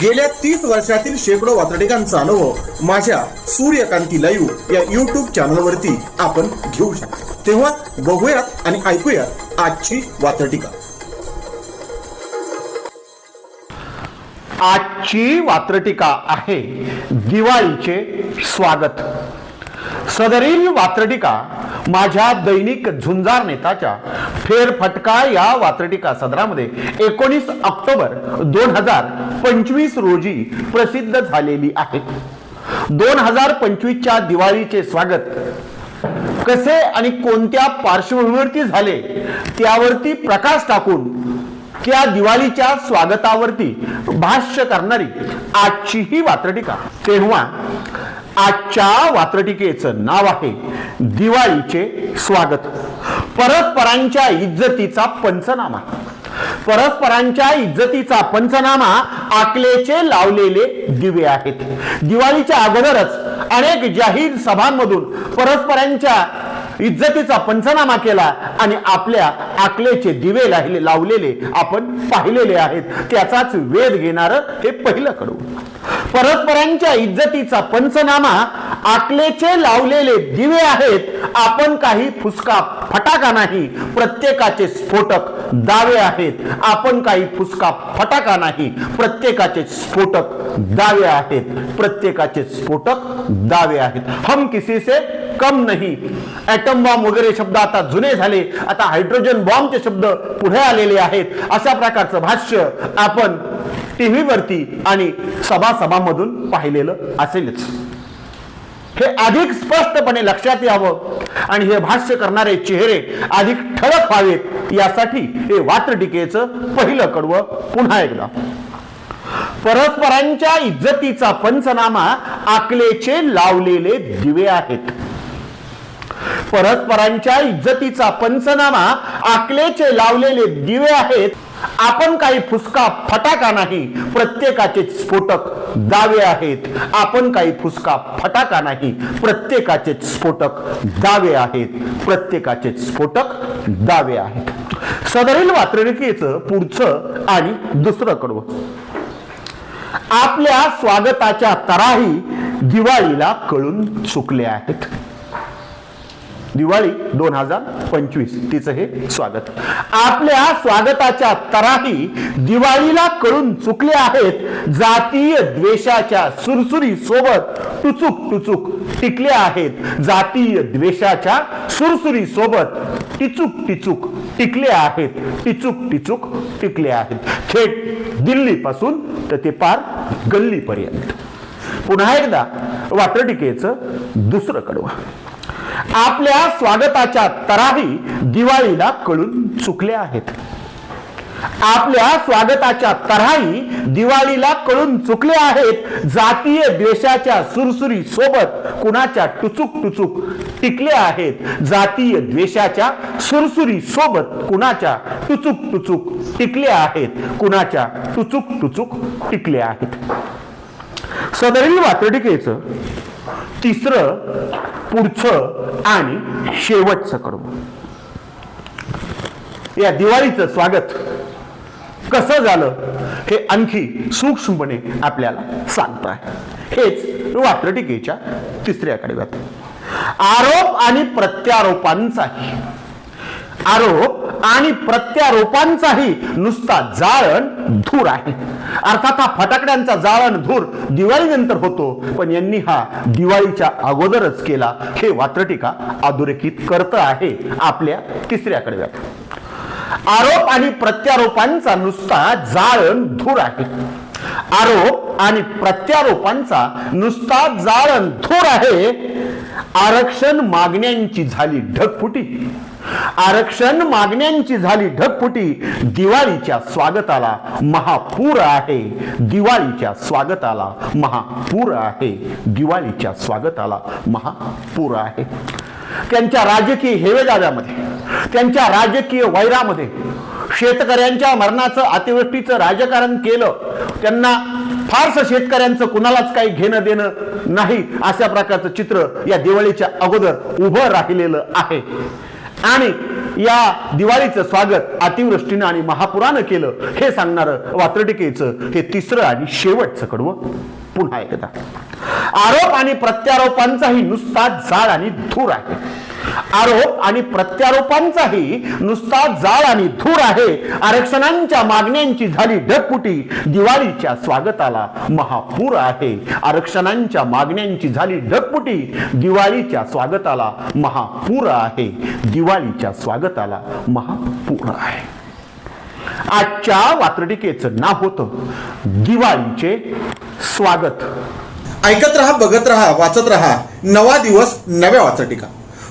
गेल्या तीस वर्षातील शेकडो वातडिकांचा अनुभव माझ्या सूर्यकांती लाईव्ह या युट्यूब चॅनलवरती आपण घेऊ शकतो. तेव्हा बघूयात आणि ऐकूयात आजची वातडिका आजची वात्रटिका आहे दिवाळीचे स्वागत. सदरील वात्रटिका माझ्या दैनिक झुंजार नेताच्या फेरफटका या वात्रटिका सदरामध्ये एकोणीस ऑक्टोबर दोन हजार पंचवीस रोजी प्रसिद्ध झालेली आहे. दोन हजार पंचवीसच्या दिवाळीचे स्वागत कसे आणि कोणत्या पार्श्वभूमीवरती झाले त्यावरती प्रकाश टाकून त्या दिवाळीच्या स्वागतावरती भाष्य करणारी आजची ही वात्रटिका. तेव्हा आजच्या वात्रटिकेचं नाव आहे दिवाळीचे स्वागत. परस्परांच्या इज्जतीचा पंचनामा. परस्परांच्या इज्जतीचा पंचनामा आकलेचे लावलेले दिवे आहेत. दिवाळीच्या अगोदरच अनेक जाहीर सभांमधून परस्परांच्या इज्जतीचा पंचनामा केला आणि आपल्या आकलेचे दिवे लाहिले लावलेले आपण पाहिलेले आहेत. त्याचाच वेध घेणार हे पहिलं कडू परस्परांच्या इज्जतीचा पंचनामा आकलेचे लावलेले दिवे आहेत. आपण काही फुसका फटाका नाही. प्रत्येकाचे स्फोटक दावे आहेत. आपण काही फुसका फटाका नाही. प्रत्येकाचे स्फोटक दावे आहेत. प्रत्येकाचे स्फोटक दावे आहेत. हम किसी से कम नाही. ॲटम बॉम्ब वगैरे शब्द आता जुने झाले. आता हायड्रोजन बॉम्बचे शब्द पुढे आलेले आहेत. अशा प्रकारचं भाष्य आपण टी व्हीवरती आणि सभासभामधून पाहिलेलं असेलच. हे अधिक स्पष्टपणे लक्षात यावं. आणि हे भाष्य करणारे चेहरे अधिक ठळक व्हावेत यासाठी हे वात्रटिकेचं पहिलं कडवं पुन्हा एकदा. परस्परांच्या इज्जतीचा पंचनामा आकलेचे लावलेले दिवे आहेत. परस्परांच्या इज्जतीचा पंचनामा आकलेचे लावलेले दिवे आहेत. आपण काही फुसका फटाका नाही? प्रत्येकाचे स्फोटक दावे आहेत. आपण काही फुसका फटाका नाही? प्रत्येकाचे स्फोटक दावे आहेत. प्रत्येकाचे स्फोटक दावे आहेत. सदरील वात्रणिकेचं पुढचं आणि दुसरं कडवं. आपल्या स्वागताच्या तराही दिवाळीला कळून चुकल्या आहेत. दिवाळी दोन हजार पंचवीस. तिचं हे स्वागत. आपल्या स्वागताच्या तराही दिवाळीला कळून चुकले आहेत. जातीय द्वेषाच्या सुरसुरी सोबत टुचुक टुचुक टिकले आहेत. जातीय द्वेषाच्या सुरसुरी सोबत टिचूक टिचूक टिकले आहेत. टिचूक टिचूक टिकले आहेत. थेट दिल्ली पासून तर ते पार गल्लीपर्यंत. पुन्हा एकदा वात्रटिकेचं दुसरं कडवं. आपल्या स्वागताच्या तराही दिवाळीला कळून चुकले आहेत. आपल्या स्वागताच्या तराही दिवाळीला कळून चुकले आहेत. जातीय द्वेषाच्या सुरसुरी सोबत कुणाच्या टुचुक टुचुक टिकले आहेत? जातीय द्वेषाच्या सुरसुरी सोबत कुणाच्या टुचुक टुचुक टिकले आहेत? कुणाच्या टुचुक टुचुक टिकले आहेत? सदरील वात्रटिकेचं तिसरं पुढचं आणि शेवटचं कडवं. या दिवाळीचं स्वागत कसं झालं हे आणखी सूक्ष्मपणे आपल्याला सांगत आहे हेच वात्रटिकेच्या तिसऱ्या कडव्यात. आरोप आणि प्रत्यारोपांचाही. आरोप आणि प्रत्यारोपांचाही नुसता जाळण धूर आहे. अर्थात हा फटाकड्यांचा जाळण धूर दिवाळीनंतर होतो पण यांनी हा दिवाळीच्या अगोदरच केला. हे वात्रटिका अधोरेखित करत आहे आपल्या तिसऱ्या कडव्यात आरोप आणि प्रत्यारोपांचा नुसता जाळण धूर आहे. आरोप आणि प्रत्यारोपांचा नुसता जाळण धूर आहे. आरक्षण मागण्यांची झाली ढगफुटी. आरक्षण मागण्यांची झाली ढगफुटी. दिवाळीच्या स्वागताला महापूर आहे. दिवाळीच्या स्वागताला महापूर आहे. दिवाळीच्या स्वागताला महापूर आहे. त्यांच्या राजकीय हेवेदाव्यामध्ये त्यांच्या राजकीय वैरामध्ये शेतकऱ्यांच्या मरणाचं अतिवृष्टीचं राजकारण केलं त्यांना फारसं शेतकऱ्यांचं कुणालाच काही घेणं देणं नाही अशा प्रकारचं चित्र या दिवाळीच्या अगोदर उभं राहिलेलं आहे. आणि या दिवाळीचं स्वागत अतिवृष्टीनं आणि महापुरानं केलं हे सांगणारं वात्रटिकेचं हे तिसरं आणि शेवटचं कडवं पुन्हा एकदा. आरोप आणि प्रत्यारोपांचाही नुसता जाळ आणि धूर आहे. आरोप आणि प्रत्यारोपांचाही नुसता जाळ आणि धूर आहे. आरक्षणांच्या मागण्यांची झाली ढगपुटी दिवाळीच्या स्वागताला महापूर आहे. आरक्षणांच्या मागण्यांची झाली ढगपुटी दिवाळीच्या स्वागताला महापूर आहे. दिवाळीच्या स्वागताला महापूर आहे. आजच्या वात्रटिकेचं नाव होतं दिवाळीचे स्वागत. ऐकत रहा बघत रहा वाचत रहा. नवा दिवस नव्या वाचटिका